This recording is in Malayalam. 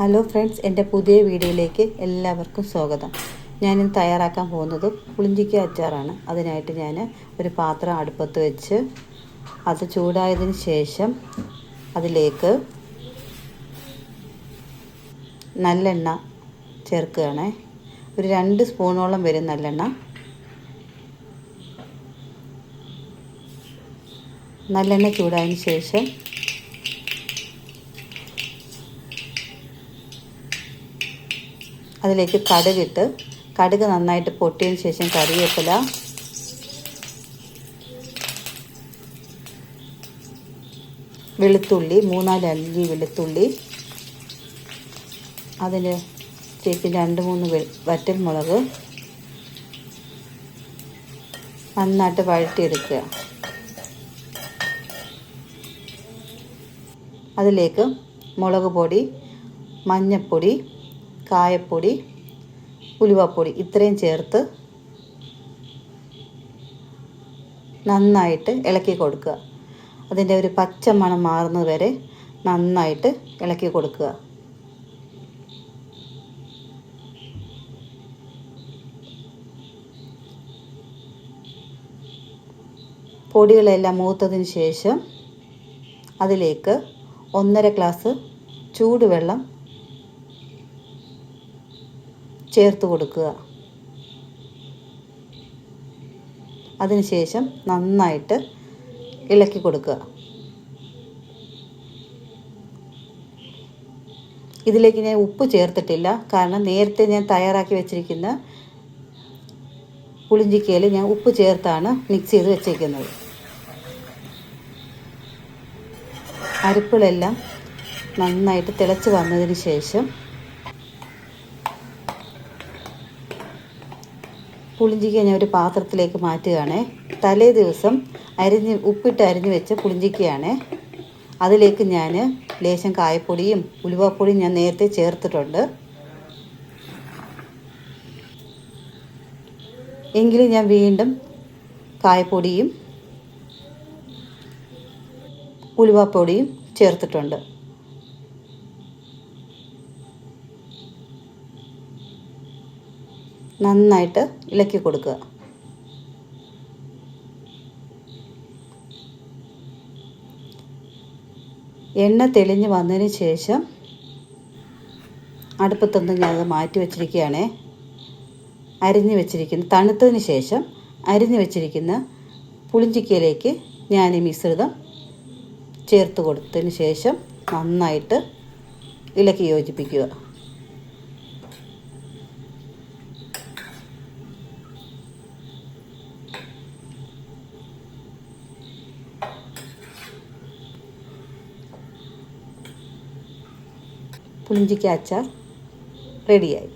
ഹലോ ഫ്രണ്ട്സ് എന്റെ പുതിയ വീഡിയോയിലേക്ക് എല്ലാവർക്കും സ്വാഗതം. ഞാനിന്ന് തയ്യാറാക്കാൻ പോകുന്നത് പുളിഞ്ചിക്ക അച്ചാറാണ്. അതിനായിട്ട് ഞാൻ ഒരു പാത്രം അടുപ്പത്ത് വെച്ച് അത് ചൂടായതിന് ശേഷം അതിലേക്ക് നല്ലെണ്ണ ചേർക്കുകയാണ്. ഒരു രണ്ട് സ്പൂണോളം വരും നല്ലെണ്ണ. നല്ലെണ്ണ ചൂടായതിന് ശേഷം അതിലേക്ക് കടുകിട്ട് കടുക് നന്നായിട്ട് പൊട്ടിയതിന് ശേഷം കറിവേപ്പില. വെളുത്തുള്ളി മൂന്നാൽ അല്ലി വെളുത്തുള്ളി. അതിന് ചേക്ക് രണ്ട് മൂന്ന് വറ്റൽ മുളക് നന്നായിട്ട് വഴറ്റിയെടുക്കുക. അതിലേക്ക് മുളക് പൊടി മഞ്ഞൾപ്പൊടി കായപ്പൊടി ഉലുവപ്പൊടി ഇത്രയും ചേർത്ത് നന്നായിട്ട് ഇളക്കി കൊടുക്കുക. അതിന്റെ ഒരു പച്ച മണം മാറുന്നത് വരെ നന്നായിട്ട് ഇളക്കി കൊടുക്കുക. പൊടികളെല്ലാം മൂത്തതിന് ശേഷം അതിലേക്ക് ഒന്നര ഗ്ലാസ് ചൂടുവെള്ളം ചേർത്ത് കൊടുക്കുക. അതിനുശേഷം നന്നായിട്ട് ഇളക്കി കൊടുക്കുക. ഇതിലേക്ക് ഞാൻ ഉപ്പ് ചേർത്തിട്ടില്ല. കാരണം നേരത്തെ ഞാൻ തയ്യാറാക്കി വെച്ചിരിക്കുന്ന പുളിഞ്ചിക്കയിൽ ഞാൻ ഉപ്പ് ചേർത്താണ് മിക്സ് ചെയ്ത് വെച്ചിരിക്കുന്നത് അരിപ്പുകളെല്ലാം നന്നായിട്ട് തിളച്ച് വന്നതിന് ശേഷം പുളിഞ്ചിക്ക ഞാൻ ഒരു പാത്രത്തിലേക്ക് മാറ്റുകയാണ്. തലേ ദിവസം അരിഞ്ഞ് ഉപ്പിട്ട് അരിഞ്ഞ് വെച്ച പുളിഞ്ചിക്കയാണ്. അതിലേക്ക് ഞാൻ ലേശം കായപ്പൊടിയും ഉലുവാപ്പൊടിയും ഞാൻ നേരത്തെ ചേർത്തിട്ടുണ്ട്. എങ്കിലും ഞാൻ വീണ്ടും കായപ്പൊടിയും ഉലുവാപ്പൊടിയും ചേർത്തിട്ടുണ്ട്. നന്നായിട്ട് ഇളക്കി കൊടുക്കുക. എണ്ണ തെളിഞ്ഞ് വന്നതിന് ശേഷം അടുപ്പത്തൊന്ന് ഞാനത് മാറ്റി വച്ചിരിക്കുകയാണേ. അരിഞ്ഞു വെച്ചിരിക്കുന്ന തണുത്തതിന് ശേഷം അരിഞ്ഞു വെച്ചിരിക്കുന്ന പുളിഞ്ചിക്കയിലേക്ക് ഞാൻ ഈ മിശ്രിതം ചേർത്ത് കൊടുത്തതിന് ശേഷം നന്നായിട്ട് ഇളക്കി യോജിപ്പിക്കുക. പുളിഞ്ചിക്ക അച്ചാർ റെഡിയായി.